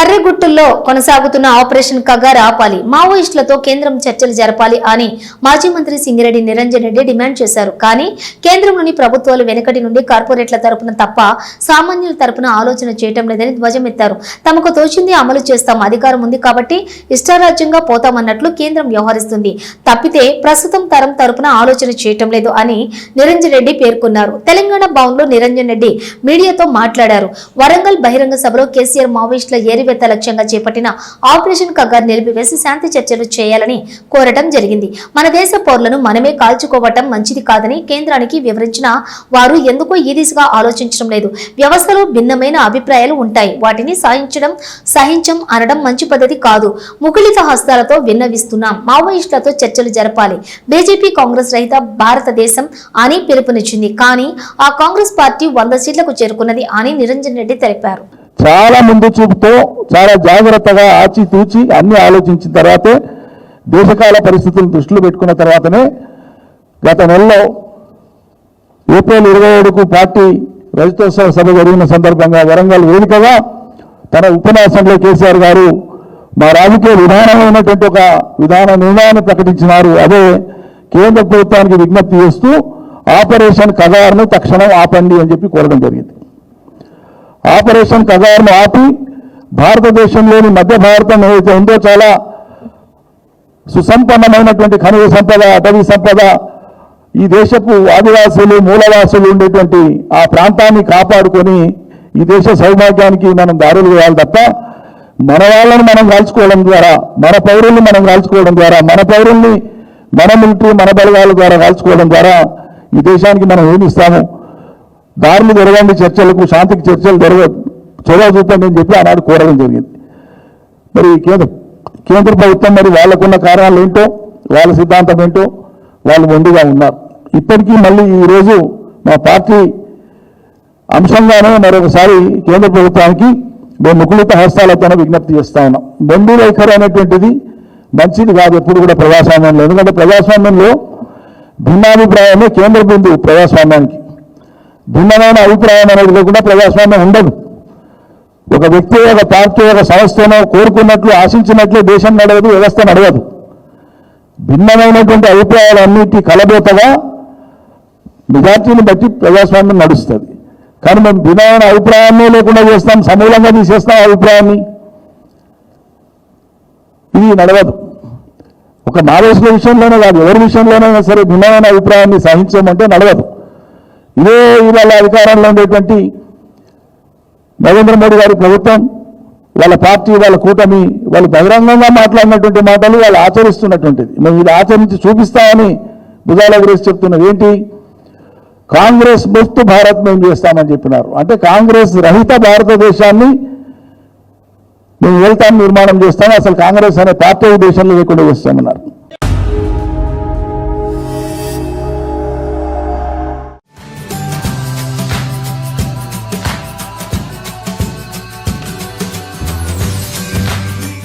కర్రెగుట్టుల్లో కొనసాగుతున్న ఆపరేషన్ కగార్ ఆపాలి. మావోయిస్టులతో కేంద్రం చర్చలు జరపాలి అని మాజీ మంత్రి సింగిరెడ్డి నిరంజన్ రెడ్డి డిమాండ్ చేశారు. కానీ కేంద్రంలోని ప్రభుత్వాలు వెనకటి నుండి కార్పొరేట్ల తరపున తప్ప సామాన్యుల తరపున ఆలోచన చేయటం లేదని ధ్వజమెత్తారు. తమకు తోచింది అమలు చేస్తాం అధికారం ఉంది కాబట్టి ఇష్టారాజ్యంగా పోతామన్నట్లు కేంద్రం వ్యవహరిస్తుంది. తప్పితే ప్రస్తుతం తరం తరపున ఆలోచన చేయటం లేదు అని నిరంజన్ రెడ్డి పేర్కొన్నారు. తెలంగాణ భవన్లో నిరంజన్ రెడ్డి మీడియాతో మాట్లాడారు. వరంగల్ బహిరంగ సభలో కేసీఆర్ మావోయిస్టుల ఏరివేత లక్ష్యంగా చేపట్టిన ఆపరేషన్ కగర్ నిలిపివేసి శాంతి చర్చలు చేయాలని కోరటం జరిగింది. మన దేశ పౌరులను మనమే కాల్చుకోవటం మంచిది కాదని కేంద్రానికి వివరించిన వారు ఎందుకో ఈ దిశగా ఆలోచించడం లేదు. వ్యవస్థలో భిన్నమైన అభిప్రాయాలు ఉంటాయి. వాటిని సాధించడం సహించం అనడం మంచి పద్ధతి కాదు. ముఖలిత హస్తాలతో విన్నవిస్తున్నాం. మావోయిస్టులతో చర్చలు జరపాలి. బీజేపీ కాంగ్రెస్ రహిత భారతదేశం అని పిలుపునిచ్చింది. కానీ ఆ కాంగ్రెస్ పార్టీ వంద సీట్లకు చేరుకున్నది అని నిరంజన్ రెడ్డి తెలిపారు. చాలా ముందు చూపుతో చాలా జాగ్రత్తగా ఆచితూచి అన్ని ఆలోచించిన తర్వాతే దేశకాల పరిస్థితులను దృష్టిలో పెట్టుకున్న తర్వాతనే గత నెలలో ఏప్రిల్ ఇరవై ఏడుకు పార్టీ రజతోత్సవ సభ జరిగిన సందర్భంగా వరంగల్ వేదికగా తన ఉపన్యాసంలో కేసీఆర్ గారు మా రాజకీయ విధానమైనటువంటి ఒక విధాన నిర్ణయాన్ని ప్రకటించినారు. అదే కేంద్ర ప్రభుత్వానికి విజ్ఞప్తి చేస్తూ ఆపరేషన్ కగారును తక్షణం ఆపండి అని చెప్పి కోరడం జరిగింది. ఆపరేషన్ కగార్ను ఆపి భారతదేశంలోని మధ్య భారతం ఏదైతే ఉందో చాలా సుసంపన్నమైనటువంటి ఖనిజ సంపద అటవీ సంపద ఈ దేశపు ఆదివాసులు మూలవాసులు ఉండేటువంటి ఆ ప్రాంతాన్ని కాపాడుకొని ఈ దేశ సౌభాగ్యానికి మనం దారులు వేయాలి తప్ప మన వాళ్ళని మనం కాల్చుకోవడం ద్వారా మన పౌరుల్ని మనం కాల్చుకోవడం ద్వారా మన పౌరుల్ని మన మిలిటరీ మన బలగాల ద్వారా కాల్చుకోవడం ద్వారా ఈ దేశానికి మనం ఏమి ఇస్తాము? దారులు జరగండి చర్చలకు శాంతికి చర్చలు జరగ చొరవ అని చెప్పి ఆనాడు కోరడం జరిగింది. మరి కేంద్ర కేంద్ర ప్రభుత్వం మరి వాళ్ళకున్న కారణాలు ఏంటో వాళ్ళ సిద్ధాంతం ఏంటో వాళ్ళు ముందుగా ఉన్నారు. ఇప్పటికీ మళ్ళీ ఈరోజు మా పార్టీ అంశంగానే మరొకసారి కేంద్ర ప్రభుత్వానికి మేము ముకుళిత హస్తాలతోనే విజ్ఞప్తి చేస్తా ఉన్నాం. మొండి వైఖరి అనేటువంటిది మంచిది కాదు ఎప్పుడు కూడా ప్రజాస్వామ్యంలో. ఎందుకంటే ప్రజాస్వామ్యంలో భిన్నాభిప్రాయమే కేంద్ర బిందువు ప్రజాస్వామ్యానికి. భిన్నమైన అభిప్రాయం అనేది లేకుండా ప్రజాస్వామ్యం ఉండదు. ఒక వ్యక్తి ఒక పార్టీ ఒక సంస్థను కోరుకున్నట్లు ఆశించినట్లు దేశం నడవదు వ్యవస్థ నడవదు. భిన్నమైనటువంటి అభిప్రాయాలన్నిటి కలబోతగా మెజార్టీని బట్టి ప్రజాస్వామ్యం నడుస్తుంది. కానీ మేము భిన్నమైన అభిప్రాయాన్ని లేకుండా చేస్తాం సమూలంగా తీసేస్తాం అభిప్రాయాన్ని. ఇది నడవదు. ఒక మావేశ్వర విషయంలోనే కాదు ఎవరి విషయంలోనైనా సరే భిన్నమైన అభిప్రాయాన్ని సహించమంటే నడవదు. ఇదే ఇవాళ అధికారంలో ఉండేటువంటి నరేంద్ర మోడీ గారి ప్రభుత్వం వాళ్ళ పార్టీ వాళ్ళ కూటమి వాళ్ళు బహిరంగంగా మాట్లాడినటువంటి మాటలు వాళ్ళు ఆచరిస్తున్నటువంటిది. మేము ఇది ఆచరించి చూపిస్తామని భుజాల గురించి చెప్తున్నది ఏంటి? కాంగ్రెస్ ముక్త్ భారత్ మేము చేస్తామని చెప్పినారు. అంటే కాంగ్రెస్ రహిత భారతదేశాన్ని మేము వెళ్తాం నిర్మాణం చేస్తాం అసలు కాంగ్రెస్ అనే పార్టీ ఈ దేశంలో లేకుండా చేస్తామన్నారు